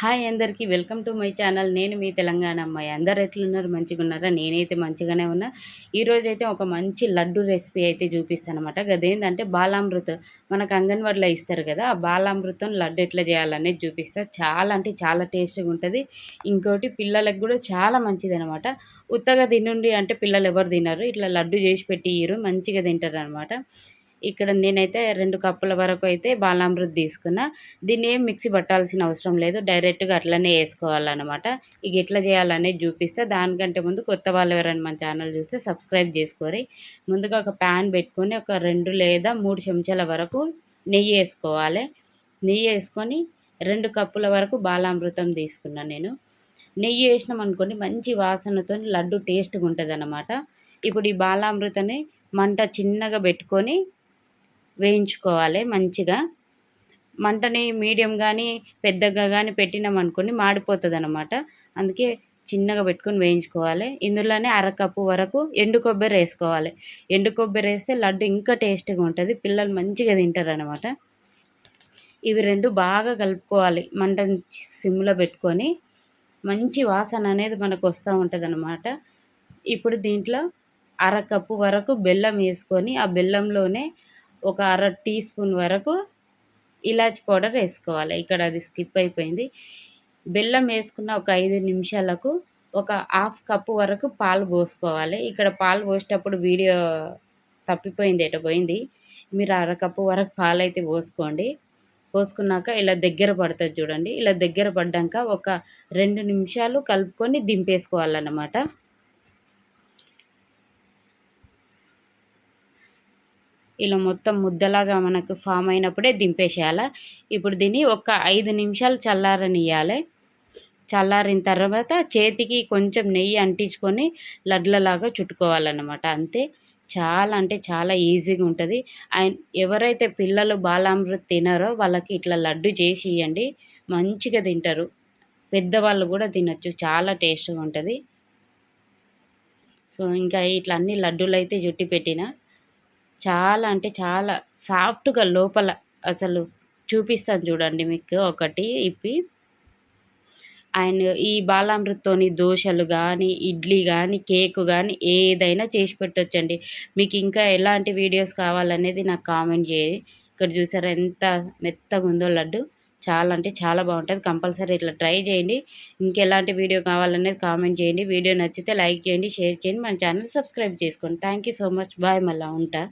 Hi అందరికీ welcome to my channel. నేను మీ తెలంగాణ అమ్మాయి. అందరు ఎట్లున్నారు? మంచిగా ఉన్నారా నేనైతే మంచిగానే ఉన్నా. ఈరోజు అయితే ఒక మంచి లడ్డు రెసిపీ అయితే చూపిస్తాను అనమాట అదేంటంటే బాలామృతం. మనకు అంగన్వాడిలో ఇస్తారు కదా ఆ బాలామృతం లడ్డు ఎట్లా చేయాలనేది చూపిస్తా. చాలా అంటే చాలా టేస్ట్గా ఉంటుంది. ఇంకోటి పిల్లలకు కూడా చాలా మంచిది అనమాట ఉత్తగా తినుండి అంటే పిల్లలు ఎవరు తినరు. ఇట్లా లడ్డు చేసి పెట్టి మంచిగా తింటారు అనమాట ఇక్కడ నేనైతే రెండు కప్పుల వరకు అయితే బాలామృత్ తీసుకున్నా. దీన్ని ఏం మిక్సీ పట్టాల్సిన అవసరం లేదు. డైరెక్ట్గా అట్లనే వేసుకోవాలన్నమాట. ఇక ఎట్లా చేయాలనేది చూపిస్తే. దానికంటే ముందు కొత్త వాళ్ళు ఎవరైనా మన ఛానల్ చూస్తే సబ్స్క్రైబ్ చేసుకోరి. ముందుగా ఒక ప్యాన్ పెట్టుకొని ఒక రెండు లేదా మూడు చెంచాల వరకు నెయ్యి వేసుకోవాలి. నెయ్యి వేసుకొని రెండు కప్పుల వరకు బాలామృతం తీసుకున్నాను నేను. నెయ్యి వేసినాం అనుకోండి మంచి వాసనతో లడ్డు టేస్ట్గా ఉంటుంది అన్నమాట ఇప్పుడు ఈ బాలామృతాన్ని మంట చిన్నగా పెట్టుకొని వేయించుకోవాలి మంచిగా. మంటని మీడియం కానీ పెద్దగా కానీ పెట్టినాం అనుకోండి మాడిపోతుంది అనమాట అందుకే చిన్నగా పెట్టుకొని వేయించుకోవాలి. ఇందులోనే అరకప్పు వరకు ఎండు కొబ్బరి వేసుకోవాలి. ఎండు కొబ్బరి వేస్తే లడ్డు ఇంకా టేస్ట్గా ఉంటుంది. పిల్లలు మంచిగా తింటారు అనమాట ఇవి రెండు బాగా కలుపుకోవాలి. మంటని సిమ్లో పెట్టుకొని మంచి వాసన అనేది మనకు వస్తూ ఉంటుంది అనమాట ఇప్పుడు దీంట్లో అరకప్పు వరకు బెల్లం వేసుకొని ఆ బెల్లంలోనే ఒక అర టీ స్పూన్ వరకు ఇలాచి పౌడర్ వేసుకోవాలి. ఇక్కడ అది స్కిప్ అయిపోయింది. బెల్లం వేసుకున్న ఒక ఐదు నిమిషాలకు ఒక హాఫ్ కప్పు వరకు పాలు పోసుకోవాలి. ఇక్కడ పాలు పోసేటప్పుడు వీడియో తప్పిపోయింది ఎట పోయింది. మీరు అరకప్పు వరకు పాలు అయితే పోసుకోండి. పోసుకున్నాక ఇలా దగ్గర పడుతుంది చూడండి. ఇలా దగ్గర పడ్డాక ఒక రెండు నిమిషాలు కలుపుకొని దింపేసుకోవాలన్నమాట. ఇలా మొత్తం ముద్దలాగా మనకు ఫామ్ అయినప్పుడే దింపేసేయాలి. ఇప్పుడు దీన్ని ఒక ఐదు నిమిషాలు చల్లారనియాలి చల్లారిన తర్వాత చేతికి కొంచెం నెయ్యి అంటించుకొని లడ్లలాగా చుట్టుకోవాలన్నమాట అంతే. చాలా అంటే చాలా ఈజీగా ఉంటుంది. అండ్ ఎవరైతే పిల్లలు బాలామృత్ తినారో వాళ్ళకి ఇట్లా లడ్డు చేసి ఇవ్వండి మంచిగా తింటారు. పెద్దవాళ్ళు కూడా తినచ్చు. చాలా టేస్ట్గా ఉంటుంది. సో ఇంకా ఇట్లా అన్ని లడ్డూలు అయితే చుట్టి పెట్టిన. చాలా అంటే చాలా సాఫ్ట్గా లోపల అసలు చూపిస్తాను చూడండి మీకు ఒకటి ఇప్పి. అండ్ ఈ బాలామృత్తోని దోశలు కానీ ఇడ్లీ కానీ కేక్ కానీ ఏదైనా చేసి పెట్టొచ్చండి. మీకు ఇంకా ఎలాంటి వీడియోస్ కావాలనేది నాకు కామెంట్ చేయి. ఇక్కడ చూసారా ఎంత మెత్తగా ఉందో లడ్డు. చాలా అంటే చాలా బాగుంటుంది. కంపల్సరీ ఇట్లా ట్రై చేయండి. ఇంకెలాంటి వీడియో కావాలనేది కామెంట్ చేయండి. వీడియో నచ్చితే లైక్ చేయండి షేర్ చేయండి. మన ఛానల్ సబ్స్క్రైబ్ చేసుకోండి. Thank so much. బాయ్ మళ్ళీ ఉంటా.